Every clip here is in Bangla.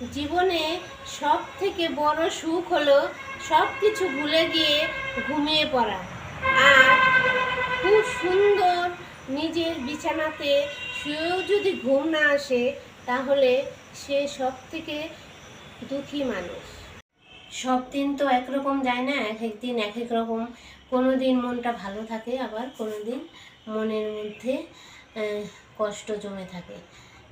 জীবনে সব থেকে বড় সুখ হলো সব কিছু ভুলে গিয়ে ঘুমিয়ে পড়া। আর খুব সুন্দর নিজের বিছানাতে শুয়েও যদি ঘুম না আসে, তাহলে সে সব থেকে দুঃখী মানুষ। সব দিন তো একরকম যায় না, এক এক দিন এক এক রকম। কোনো দিন মনটা ভালো থাকে, আবার কোনো দিন মনের মধ্যে কষ্ট জমে থাকে।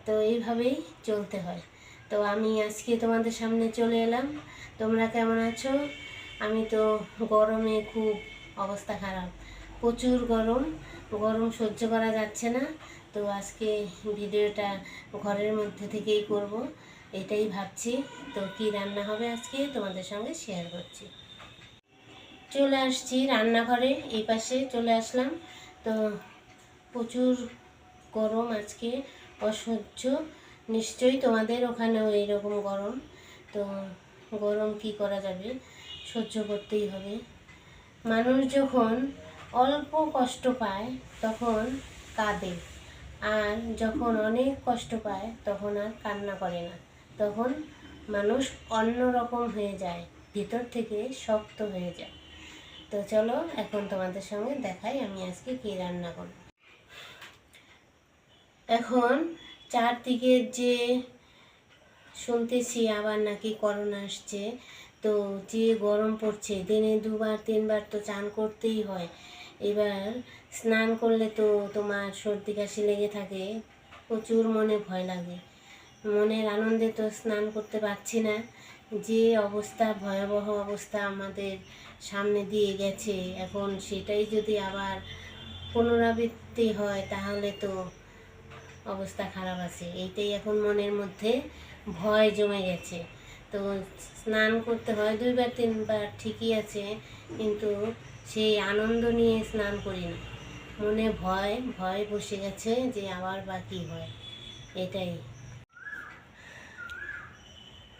তো এইভাবেই চলতে হয়। তো আমি আজকে তোমাদের সামনে চলে এলাম। তোমরা কেমন আছো? আমি তো গরমে খুব অবস্থা খারাপ। প্রচুর গরম। গরম সহ্য করা যাচ্ছে না। তো আজকে ভিডিওটা ঘরের মধ্যে থেকেই করব। এটাই ভাবছি। তো কি রান্না হবে আজকে তোমাদের সঙ্গে শেয়ার করছি। চলে আসছি রান্নাঘরে। এই পাশে চলে আসলাম। তো প্রচুর গরম আজকে। অসহ্য। নিশ্চয়ই তোমাদের ওখানেও এইরকম গরম, তো গরম কি করা যাবে? সহ্য করতেই হবে। মানুষ যখন অল্প কষ্ট পায়, তখন কাঁদে। আর যখন অনেক কষ্ট পায়, তখন আর কান্না করে না। তখন মানুষ অন্যরকম হয়ে যায়, ভিতর থেকে শক্ত হয়ে যায়। তো চলো, এখন তোমাদের সঙ্গে দেখাই আমি আজকে কী রান্না করব। এখন চারদিকে যে শুনতেছি আবার নাকি করোনা আসছে, তো যে গরম পড়ছে, দিনে দুবার, তিনবার তো চান করতেই হয়। এবার স্নান করলে তো তোমার সর্দি কাশি লেগে থাকে, প্রচুর মনে ভয় লাগে। মনের আনন্দে তো স্নান করতে পারছি না, যে অবস্থা, ভয়াবহ অবস্থা আমাদের সামনে দিয়ে গেছে, এখন সেটাই যদি আবার পুনরাবৃত্তি হয় তাহলে তো অবস্থা খারাপ আছে। এইটাই এখন মনের মধ্যে ভয় জমে গেছে। তো স্নান করতে হয় দুইবার, তিনবার ঠিকই আছে, কিন্তু সেই আনন্দ নিয়ে স্নান করি না। মনে ভয় ভয় বসে গেছে যে আবার বাকি হয়, এটাই।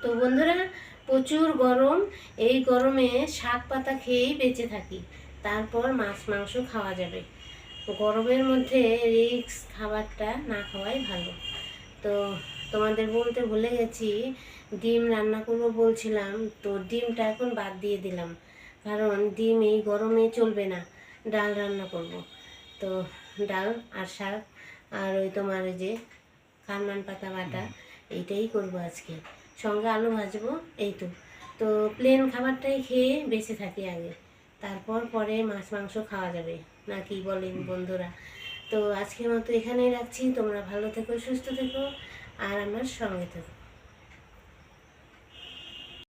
তো বন্ধুরা, প্রচুর গরম, এই গরমে শাক পাতা খেয়েই বেঁচে থাকি। তারপর মাছ, মাংস খাওয়া যাবে। গরমের মধ্যে রিক্স খাবারটা না খাওয়াই ভালো। তো তোমাদের বলতে ভুলে গেছি, ডিম রান্না করব বলছিলাম, তো ডিমটা এখন বাদ দিয়ে দিলাম। কারণ ডিম এই গরমে চলবে না, ডাল রান্না করব। তো ডাল আর শাক আর ওই তোমার যে কানমান পাতা বাটা, এইটাই করব আজকে। সঙ্গে আলু ভাজবো, এই তো। তো প্লেন খাবারটাই খেয়ে বেঁচে থাকি আগে। তারপর পরে মাছ, মাংস খাওয়া যাবে। না কি বলেন বন্ধুরা। তো আজকের মতো এখানেই রাখছি। তোমরা ভালো থেকো, সুস্থ থেকো, আর আমার সঙ্গে থেকো।